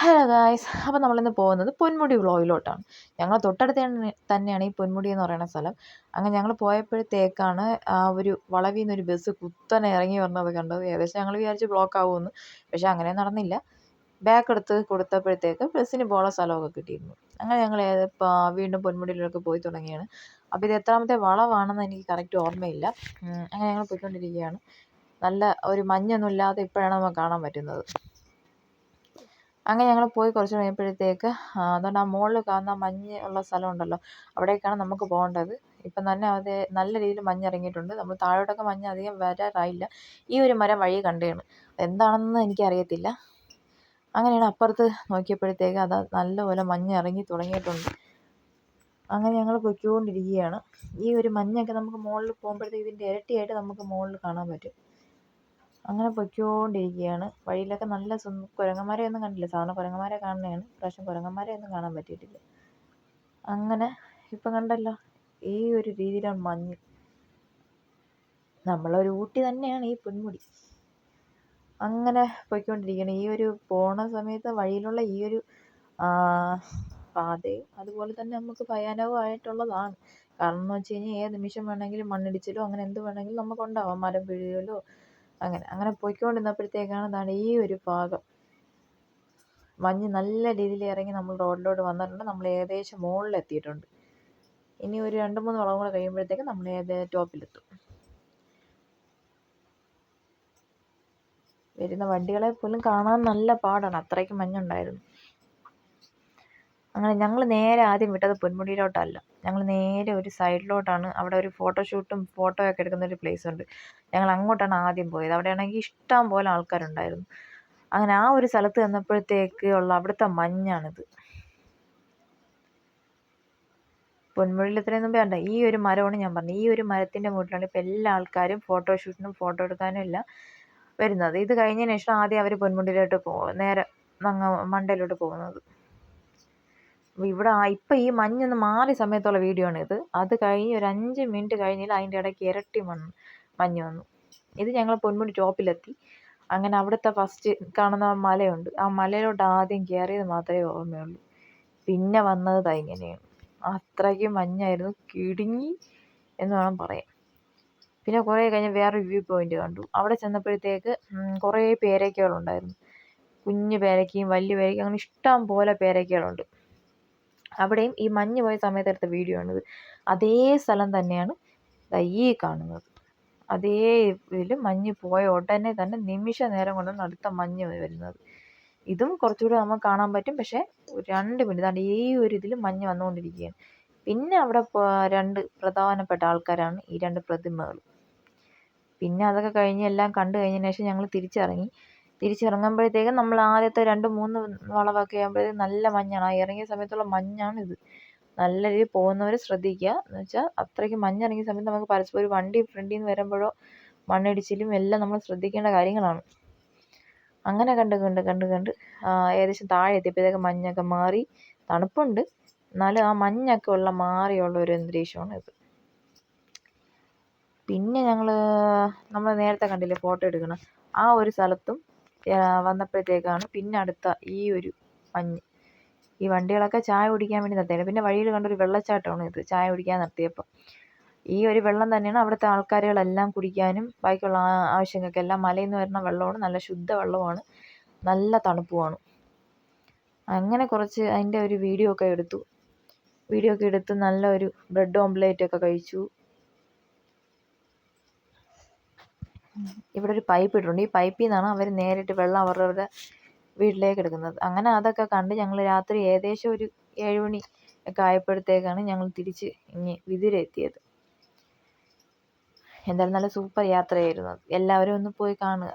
Hello guys അപ്പോൾ നമ്മളിന്ന് പോകുന്നത് പൊന്മുടി വ്ളോഗിലോട്ടാണ് ഞങ്ങൾ തൊട്ടടുത്ത് തന്നെയാണ് ഈ പൊന്മുടി എന്ന് പറയുന്ന സ്ഥലം. അങ്ങനെ ഞങ്ങൾ പോയപ്പോഴത്തേക്കാണ് ആ ഒരു വളവിൽ നിന്നൊരു ബസ് കുത്തനെ ഇറങ്ങി വന്നത് കണ്ടത്. ഏകദേശം ഞങ്ങൾ വിചാരിച്ച് ബ്ലോക്ക് ആവുമെന്ന്. പക്ഷേ അങ്ങനെ നടന്നില്ല. ബാക്ക് എടുത്ത് കൊടുത്തപ്പോഴത്തേക്ക് ബസ്സിന് പോകാനുള്ള സ്ഥലമൊക്കെ കിട്ടിയിരുന്നു. അങ്ങനെ ഞങ്ങൾ വീണ്ടും പൊന്മുടിയിലൊക്കെ പോയി തുടങ്ങിയാണ്. അപ്പോൾ ഇത് എത്രാമത്തെ വളവാണെന്ന് എനിക്ക് കറക്റ്റ് ഓർമ്മയില്ല. അങ്ങനെ ഞങ്ങൾ പോയിക്കൊണ്ടിരിക്കുകയാണ്. നല്ല ഒരു മഞ്ഞൊന്നും ഇല്ലാതെ ഇപ്പോഴാണ് നമുക്ക് കാണാൻ പറ്റുന്നത്. അങ്ങനെ ഞങ്ങൾ പോയി കുറച്ച് കഴിയുമ്പോഴത്തേക്ക് അതുകൊണ്ട് ആ മുകളിൽ കാണുന്ന മഞ്ഞ് ഉള്ള സ്ഥലം ഉണ്ടല്ലോ അവിടേക്കാണ് നമുക്ക് പോകേണ്ടത്. ഇപ്പം തന്നെ അത് നല്ല രീതിയിൽ മഞ്ഞ് ഇറങ്ങിയിട്ടുണ്ട് നമ്മൾ താഴോട്ടൊക്കെ മഞ്ഞ് അധികം വരാറായില്ല. ഈ ഒരു മരം വഴി കണ്ടതാണ് എന്താണെന്ന് എനിക്കറിയത്തില്ല. അങ്ങനെയാണ് അപ്പുറത്ത് നോക്കിയപ്പോഴത്തേക്ക് അത് നല്ലപോലെ മഞ്ഞ് ഇറങ്ങി തുടങ്ങിയിട്ടുണ്ട്. അങ്ങനെ ഞങ്ങൾ പൊയ്ക്കൊണ്ടിരിക്കുകയാണ്. ഈ ഒരു മഞ്ഞൊക്കെ നമുക്ക് മുകളിൽ പോകുമ്പോഴത്തേക്ക് ഇതിന്റെ ഇരട്ടിയായിട്ട് നമുക്ക് മുകളിൽ കാണാൻ പറ്റും. അങ്ങനെ പൊയ്ക്കോണ്ടിരിക്കുകയാണ് വഴിയിലൊക്കെ നല്ല കുരങ്ങന്മാരെ ഒന്നും കണ്ടില്ല. സാധാരണ കുരങ്ങന്മാരെ കാണുന്നതാണ്. ഇപ്രാവശ്യം കുരങ്ങന്മാരെ ഒന്നും കാണാൻ പറ്റിയിട്ടില്ല. അങ്ങനെ ഇപ്പം കണ്ടല്ലോ ഈ ഒരു രീതിയിലാണ് മഞ്ഞ്. നമ്മളൊരു ഊട്ടി തന്നെയാണ് ഈ പൊന്മുടി. അങ്ങനെ പൊയ്ക്കൊണ്ടിരിക്കുകയാണ് ഈ ഒരു പോണ സമയത്ത് വഴിയിലുള്ള ഈ ഒരു പാതയും അതുപോലെ തന്നെ നമുക്ക് ഭയാനകമായിട്ടുള്ളതാണ് കാരണം എന്ന് വെച്ച് കഴിഞ്ഞാൽ ഏത് നിമിഷം വേണമെങ്കിലും മണ്ണിടിച്ചിലോ അങ്ങനെ എന്ത് വേണമെങ്കിലും നമുക്കുണ്ടാവാം മരം വീഴുകയോ അങ്ങനെ അങ്ങനെ പോയിക്കൊണ്ടിരുന്നപ്പോഴത്തേക്കാണ് എന്താണ് ഈ ഒരു ഭാഗം. മഞ്ഞ് നല്ല രീതിയിൽ ഇറങ്ങി നമ്മൾ റോഡിലോട്ട് വന്നിട്ടുണ്ട്. നമ്മൾ ഏകദേശം മുകളിലെത്തിയിട്ടുണ്ട്. ഇനി ഒരു രണ്ട് മൂന്ന് വളം കൂടെ കഴിയുമ്പോഴത്തേക്ക് നമ്മൾ ഏത് ടോപ്പിലെത്തും. വരുന്ന വണ്ടികളെ പോലും കാണാൻ നല്ല പാടാണ്. അത്രയ്ക്ക് മഞ്ഞുണ്ടായിരുന്നു. അങ്ങനെ ഞങ്ങൾ നേരെ ആദ്യം വിട്ടത് പൊന്മുടിയിലോട്ടല്ല. ഞങ്ങൾ നേരെ ഒരു സൈഡിലോട്ടാണ്. അവിടെ ഒരു ഫോട്ടോഷൂട്ടും ഫോട്ടോയൊക്കെ എടുക്കുന്ന ഒരു പ്ലേസ് ഉണ്ട്. ഞങ്ങൾ അങ്ങോട്ടാണ് ആദ്യം പോയത്. അവിടെയാണെങ്കിൽ ഇഷ്ടം പോലെ ആൾക്കാരുണ്ടായിരുന്നു. അങ്ങനെ ആ ഒരു സ്ഥലത്ത് ചെന്നപ്പോഴത്തേക്ക് ഉള്ള അവിടുത്തെ മഞ്ഞാണിത്. പൊന്മുടിയിൽ ഇത്രയും മുമ്പേ ഈ ഒരു മരമാണ് ഞാൻ പറഞ്ഞത്. ഈ ഒരു മരത്തിന്റെ മുകളിലാണ് ഇപ്പോൾ എല്ലാ ആൾക്കാരും ഫോട്ടോഷൂട്ടിനും ഫോട്ടോ എടുക്കാനും എല്ലാം വരുന്നത്. ഇത് കഴിഞ്ഞതിന് ശേഷം ആദ്യം അവർ പൊന്മുടിയിലോട്ട് പോകും. നേരെ മണ്ടയിലോട്ട് പോകുന്നത്. ഇവിടെ ഇപ്പം ഈ മഞ്ഞൊന്ന് മാറിയ സമയത്തുള്ള വീഡിയോ ആണ് ഇത് അത് കഴിഞ്ഞ് ഒരു അഞ്ച് മിനിറ്റ് കഴിഞ്ഞില്ല അതിന്റെ ഇടയ്ക്ക് ഇരട്ടി മണ്ണ് മഞ്ഞ് വന്നു. ഇത് ഞങ്ങൾ പൊന്മുടി ടോപ്പിലെത്തി. അങ്ങനെ അവിടുത്തെ ഫസ്റ്റ് കാണുന്ന മലയുണ്ട്. ആ മലയിലോട്ട് ആദ്യം കയറിയത് മാത്രമേ ഓർമ്മയുള്ളൂ. പിന്നെ വന്നത് ദാ അത്രയ്ക്ക് മഞ്ഞായിരുന്നു. കിടുങ്ങി എന്ന് വേണം പറയാൻ. പിന്നെ കുറേ കഴിഞ്ഞ് വേറൊരു വ്യൂ പോയിന്റ് കണ്ടു. അവിടെ ചെന്നപ്പോഴത്തേക്ക് കുറേ പേരയ്ക്കകളുണ്ടായിരുന്നു കുഞ്ഞു പേരക്കയും വലിയ പേരക്കയും. അങ്ങനെ ഇഷ്ടം പോലെ പേരയ്ക്കകളുണ്ട് അവിടെയും ഈ മഞ്ഞ് പോയ സമയത്ത് എടുത്ത വീഡിയോ ആണിത്. അതേ സ്ഥലം തന്നെയാണ് ഈ കാണുന്നത്. അതേ ഇതിൽ മഞ്ഞ് പോയ ഉടനെ തന്നെ നിമിഷ നേരം കൊണ്ടാണ് അടുത്ത മഞ്ഞ് വരുന്നത്. ഇതും കുറച്ചുകൂടി നമുക്ക് കാണാൻ പറ്റും. പക്ഷേ രണ്ട് മിനിറ്റ് അതാണ്ട് ഈ ഒരു ഇതിൽ മഞ്ഞ് വന്നുകൊണ്ടിരിക്കുകയാണ്. പിന്നെ അവിടെ രണ്ട് പ്രധാനപ്പെട്ട ആൾക്കാരാണ് ഈ രണ്ട് പ്രതിമകൾ പിന്നെ അതൊക്കെ കഴിഞ്ഞ് എല്ലാം കണ്ടു കഴിഞ്ഞതിന് ശേഷം ഞങ്ങൾ തിരിച്ചിറങ്ങി. തിരിച്ചിറങ്ങുമ്പോഴത്തേക്കും നമ്മൾ ആദ്യത്തെ രണ്ട് മൂന്ന് വളവൊക്കെ ആകുമ്പോഴത്തേക്കും നല്ല മഞ്ഞാണ്. ആ ഇറങ്ങിയ സമയത്തുള്ള മഞ്ഞാണിത്. നല്ല രീതിയിൽ പോകുന്നവർ ശ്രദ്ധിക്കുക. എന്ന് വെച്ചാൽ അത്രയ്ക്ക് മഞ്ഞിറങ്ങിയ സമയത്ത് നമുക്ക് പരസ്പരം ഒരു വണ്ടി ഫ്രണ്ടിൽ നിന്ന് വരുമ്പോഴോ മണ്ണിടിച്ചിലും എല്ലാം നമ്മൾ ശ്രദ്ധിക്കേണ്ട കാര്യങ്ങളാണ്. അങ്ങനെ കണ്ട് കണ്ട് കണ്ട് കണ്ട് ഏകദേശം താഴെ എത്തിയപ്പോഴത്തേക്ക് മഞ്ഞൊക്കെ മാറി. തണുപ്പുണ്ട്. എന്നാലും ആ മഞ്ഞൊക്കെ ഉള്ള മാറിയുള്ള ഒരു അന്തരീക്ഷമാണ് ഇത്. പിന്നെ ഞങ്ങൾ നമ്മൾ നേരത്തെ കണ്ടില്ലേ ഫോട്ടോ എടുക്കണം ആ ഒരു സ്ഥലത്തും വന്നപ്പോഴത്തേക്കാണ് പിന്നെ അടുത്ത ഈ ഒരു മഞ്ഞ് ഈ വണ്ടികളൊക്കെ ചായ കുടിക്കാൻ വേണ്ടി നിർത്തിയത്. പിന്നെ വഴിയിൽ കണ്ടൊരു വെള്ളച്ചാട്ടമാണ് ഇത് ചായ കുടിക്കാൻ നിർത്തിയപ്പോൾ ഈ ഒരു വെള്ളം തന്നെയാണ് അവിടുത്തെ ആൾക്കാരുകളെല്ലാം കുടിക്കാനും ബാക്കിയുള്ള ആവശ്യങ്ങൾക്കെല്ലാം മലയിൽ നിന്ന് വരുന്ന വെള്ളമാണ് നല്ല ശുദ്ധ വെള്ളമാണ് നല്ല തണുപ്പുമാണ്. അങ്ങനെ കുറച്ച് അതിന്റെ ഒരു വീഡിയോ ഒക്കെ എടുത്തു. വീഡിയോ ഒക്കെ എടുത്ത് നല്ല ഒരു ബ്രെഡ് ഓംപ്ലേറ്റ് ഒക്കെ കഴിച്ചു. ഇവിടെ ഒരു പൈപ്പ് ഇട്ടിട്ടുണ്ട്. ഈ പൈപ്പിൽ നിന്നാണ് അവർ നേരിട്ട് വെള്ളം അവരവരുടെ വീട്ടിലേക്ക് എടുക്കുന്നത്. അങ്ങനെ അതൊക്കെ കണ്ട് ഞങ്ങൾ രാത്രി ഏകദേശം ഒരു ഏഴ് മണി ഒക്കെ ആയപ്പോഴത്തേക്കാണ് ഞങ്ങൾ തിരിച്ച് ഇങ്ങ് വിതുരെത്തിയത് എന്തായാലും നല്ല സൂപ്പർ യാത്രയായിരുന്നു. എല്ലാവരും ഒന്ന് പോയി കാണുക.